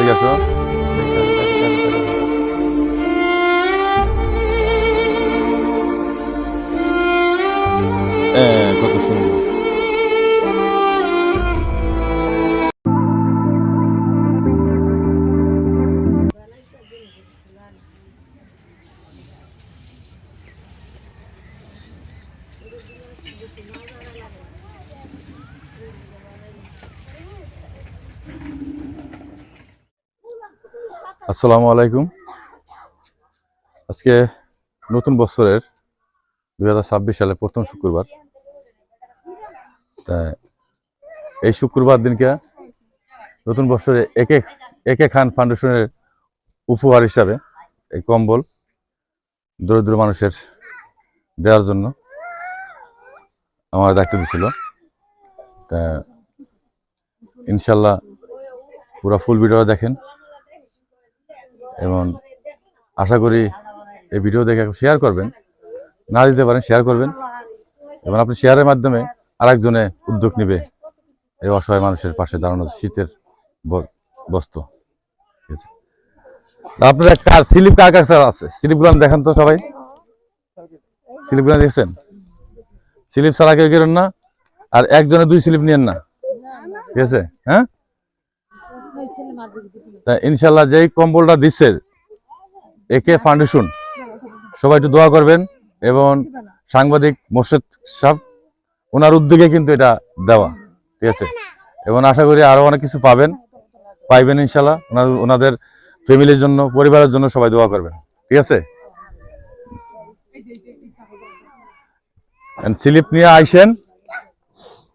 ঠিক আছে কত সুন্দর Thank. আসসালামু আলাইকুম। আজকে নতুন বছরের দুই হাজার ছাব্বিশ সালে প্রথম শুক্রবার। তা এই শুক্রবার দিনকে নতুন বছরে একে একে খান ফাউন্ডেশনের উপহার হিসাবে এই কম্বল দরিদ্র মানুষের দেওয়ার জন্য আমার দায়িত্ব দিছিল। তা ইনশাল্লাহ পুরো ফুল ভিডিও দেখেন। এবং আশা করি এই ভিডিও দেখে শেয়ার করবেন। না দিতে পারেন শেয়ার করবেন। এবং আপনি শেয়ারের মাধ্যমে আরেকজনে উদ্যোগ নেবে এই অসহায় মানুষের পাশে দাঁড়ানো শীতের বস্তু। ঠিক আছে? আপনার কার স্লিপ কার কাছে আছে? স্লিপগুলো দেখেন তো সবাই। স্লিপগুলো দেখছেন? স্লিপ ছাড়া কেউ করেন না। আর একজনে দুই স্লিপ নিয়েন না। ঠিক আছে? হ্যাঁ? তা ইনশাল্লাহ যেই কম্বলটা দিচ্ছে একে ফাউন্ডেশন সবাই একটু দোয়া করবেন এবং সাংবাদিক মোর্শেদ সাহেব, ওনার উদ্যোগে কিন্তু এটা দেওয়া, ঠিক আছে? এবং আশা করি আরও অনেক কিছু পাবেন, পাইবেন ইনশাল্লাহ। ওনাদের ফ্যামিলির জন্য, পরিবারের জন্য সবাই দোয়া করবেন, ঠিক আছে? স্লিপ নিয়ে আইসেন,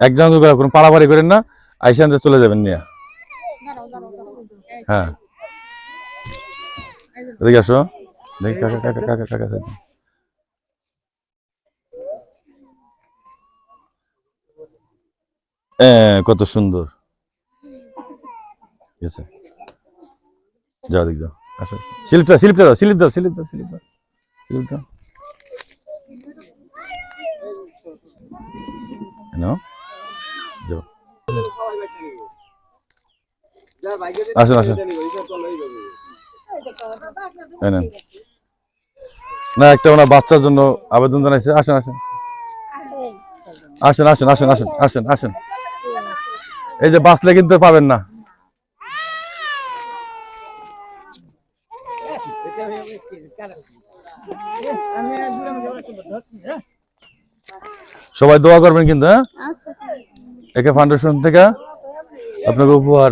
একজন করে, কোনো পাড়াপাড়ি করেন না, আইসেন চলে যাবেন নিয়ে। হ্যাঁ। এদিকে আসো। দেখি কাকা কাকা কাকা কাকা সাইড। কত সুন্দর। ঠিক আছে। যাও দেখ যাও। আসো। স্লিপটা স্লিপটা দাও স্লিপ দাও স্লিপ দাও স্লিপ দাও স্লিপ দাও নাও যাও আসুন আসুন। না একটা ওনার বাচ্চার জন্য আবেদন জানাইছে। আসেন আসেন। আসেন আসেন আসেন আসেন আসেন আসেন। এই যে বাঁচলে কিন্তু পাবেন না। সবাই দোয়া করবেন কিন্তু হ্যাঁ? একে ফাউন্ডেশন থেকে আপনাকে উপহার।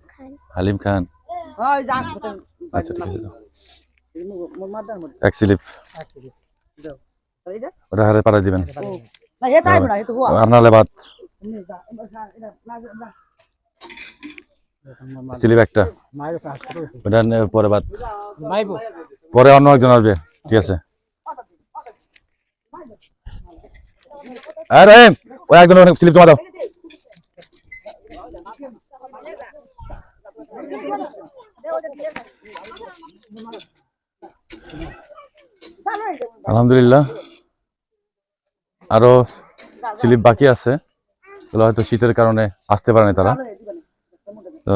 হালিম খান। আচ্ছা ঠিক আছে। এক স্লিপ। ওটা হারে পাড়ায় দিবেন। আপনার বাদ স্লিপ একটা। ওটা পরে বাদ পরে অন্য একজন আসবে ঠিক আছে। আর ওই একজন স্লিপ জমা দাও। আলহামদুলিল্লাহ। আরও স্লিপ বাকি আছে। এগুলো হয়তো শীতের কারণে আসতে পারেনি তারা। তো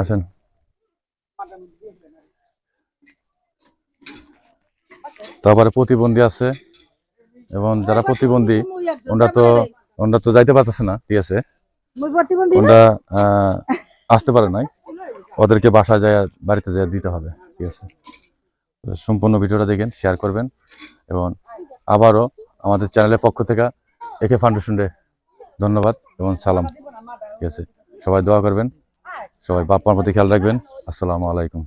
আসেন। তারপরে প্রতিবন্ধী আছে। এবং যারা প্রতিবন্ধী ওনারা তো ওনারা তো যাইতে পারতেছে না ঠিক আছে? ওনারা আসতে পারে নাই। ওদেরকে বাসায় যায় বাড়িতে যায় দিতে হবে ঠিক আছে? সম্পূর্ণ ভিডিওটা দেখেন শেয়ার করবেন। এবং আবারও আমাদের চ্যানেলের পক্ষ থেকে একে ফাউন্ডেশনে ধন্যবাদ এবং সালাম ঠিক আছে? সবাই দোয়া করবেন সবাই বাপ মার প্রতি খেয়াল রাখবেন। আসসালামু আলাইকুম।